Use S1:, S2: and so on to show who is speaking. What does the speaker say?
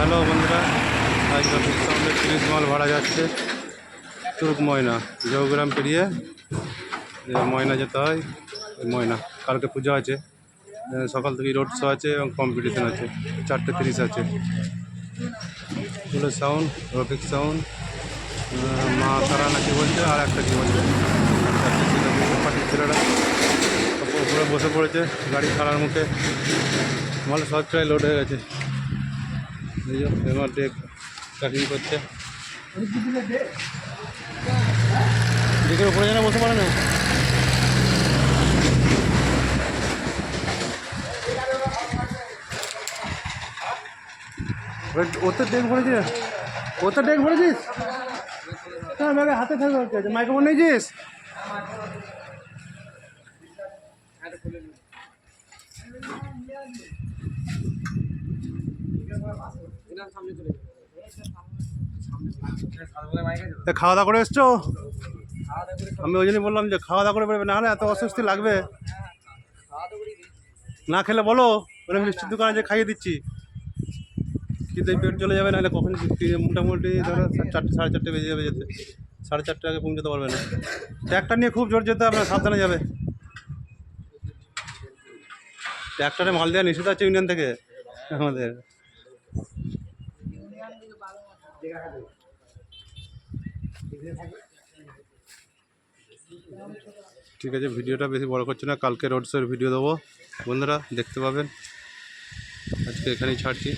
S1: Hello বন্ধুরা, আজ রফিক সাউন্ডের তিরিশ মাল ভাড়া যাচ্ছে তুর্ক ময়না জৌগ্রাম পেরিয়ে ময়না যেতে হয় ময়না, কালকে পুজো আছে সকাল থেকে রোড শো আছে এবং কম্পিটিশন আছে, চারটে তিরিশ আছে। এগুলো সাউন্ড রফিক সাউন্ড মা তারা নাকি বলছে, আর একটা কি বলছে? পার্টির ছেলেরা। উপরে বসে পড়েছে, গাড়ি ছাড়ার মুখে। মাল সব লোড হয়ে গেছে। এবার ডেক প্যাকিং করছে। ডেকের উপরে যেন বসে পারে না। ওতে ডেক ওতে হাতে থাকবে মাইক্রোফোন নিয়েছিস? খাওয়া দাওয়া করে এসছো? আমি ওই জন্যই বললাম যে খাওয়া দাওয়া করে বেরোবে না এত অস্বস্তি লাগবে। না খেলে বলো মানে মিষ্টির দোকানে যে খাইয়ে দিচ্ছি। কিন্তু পেট চলে যাবে, নাহলে কখন মোটামুটি ধরো চারটে, সাড়ে চারটে বেজে যাবে যেতে। সাড়ে চারটে আগে পৌঁছতে পারবে না। ট্র্যাক্টর নিয়ে খুব জোর যেতে আপনার সাবধানে যাবে। ট্র্যাক্টরে মাল দেওয়া নিষেধ আছে ইউনিয়ন থেকে আমাদের। ঠিক আছে, ভিডিওটা বেশি বড় করছে না, কালকে রোড শোর ভিডিও দেবো। বন্ধুরা, দেখতে পাবেন। আজকে এখানেই ছাড়ছি।